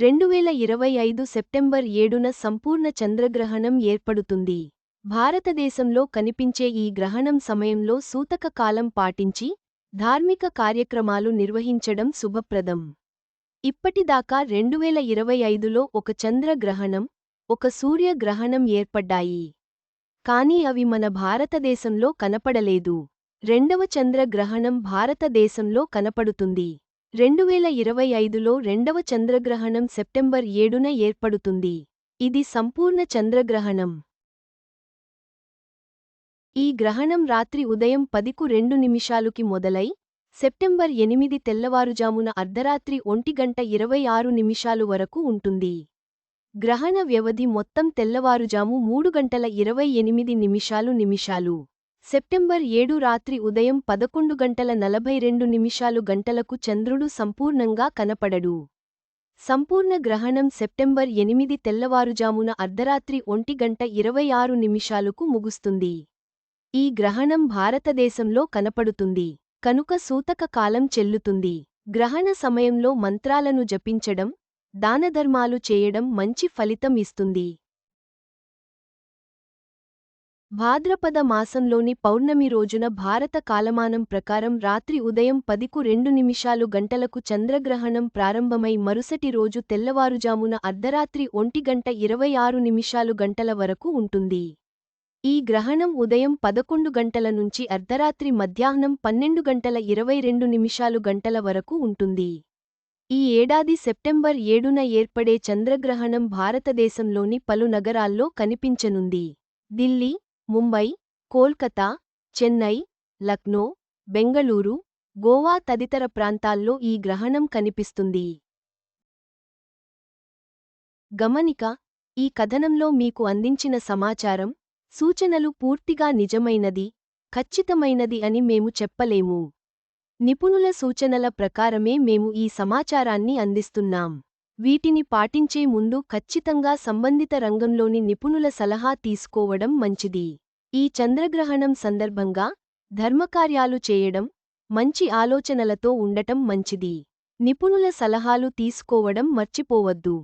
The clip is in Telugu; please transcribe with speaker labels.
Speaker 1: రెండువేల ఇరవై ఐదు సెప్టెంబర్ ఏడున సంపూర్ణ చంద్రగ్రహణం ఏర్పడుతుంది. భారతదేశంలో కనిపించే ఈ గ్రహణం సమయంలో సూతక కాలం పాటించి ధార్మిక కార్యక్రమాలు నిర్వహించడం శుభప్రదం. ఇప్పటిదాకా రెండువేల ఇరవై ఐదులో ఒక చంద్రగ్రహణం ఒక సూర్యగ్రహణం ఏర్పడ్డాయి. కానీ అవి మన భారతదేశంలో కనపడలేదు. రెండవ చంద్రగ్రహణం భారతదేశంలో కనపడుతుంది. రెండువేల ఇరవై ఐదులో రెండవ చంద్రగ్రహణం సెప్టెంబర్ ఏడున ఏర్పడుతుంది. ఇది సంపూర్ణ చంద్రగ్రహణం. ఈ గ్రహణం రాత్రి ఉదయం పదికు రెండు నిమిషాలుకి మొదలై సెప్టెంబర్ ఎనిమిది తెల్లవారుజామున అర్ధరాత్రి ఒంటి గంట ఇరవై ఆరు నిమిషాలు వరకు ఉంటుంది. గ్రహణ వ్యవధి మొత్తం తెల్లవారుజాము మూడు గంటల ఇరవై ఎనిమిది నిమిషాలు నిమిషాలు. సెప్టెంబర్ ఏడు రాత్రి ఉదయం పదకొండు గంటల నలభై రెండు నిమిషాలు గంటలకు చంద్రుడు సంపూర్ణంగా కనపడడు. సంపూర్ణ గ్రహణం సెప్టెంబర్ ఎనిమిది తెల్లవారుజామున అర్ధరాత్రి ఒంటి గంట ఇరవై ఆరు నిమిషాలకు ముగుస్తుంది. ఈ గ్రహణం భారతదేశంలో కనపడుతుంది. కనుక సూతక కాలం చెల్లుతుంది. గ్రహణ సమయంలో మంత్రాలను జపించడం దానధర్మాలు చేయడం మంచి ఫలితం ఇస్తుంది. భాద్రపద మాసంలోని పౌర్ణమి రోజున భారత కాలమానం ప్రకారం రాత్రి ఉదయం పదికు రెండు నిమిషాలు గంటలకు చంద్రగ్రహణం ప్రారంభమై మరుసటి రోజు తెల్లవారుజామున అర్ధరాత్రి ఒంటి గంట ఇరవై ఆరు నిమిషాలు గంటల వరకు ఉంటుంది. ఈ గ్రహణం ఉదయం పదకొండు గంటల నుంచి అర్ధరాత్రి మధ్యాహ్నం పన్నెండు గంటల ఇరవై రెండు నిమిషాలు గంటల వరకు ఉంటుంది. ఈ ఏడాది సెప్టెంబర్ ఏడున ఏర్పడే చంద్రగ్రహణం భారతదేశంలోని పలు నగరాల్లో కనిపించనుంది. ఢిల్లీ ముంబై కోల్కతా చెన్నై లక్నో బెంగళూరు గోవా తదితర ప్రాంతాల్లో ఈ గ్రహణం కనిపిస్తుంది. గమనిక ఈ కథనంలో మీకు అందించిన సమాచారం సూచనలు పూర్తిగా నిజమైనది ఖచ్చితమైనది అని మేము చెప్పలేము. నిపుణుల సూచనల ప్రకారమే మేము ఈ సమాచారాన్ని అందిస్తున్నాం. వీటిని పాటించే ముందు ఖచ్చితంగా సంబంధిత రంగంలోని నిపుణుల సలహా తీసుకోవడం మంచిది. ఈ చంద్రగ్రహణం సందర్భంగా ధర్మకార్యాలు చేయడం మంచి ఆలోచనలతో ఉండటం మంచిది. నిపుణుల సలహాలు తీసుకోవడం మర్చిపోవద్దు.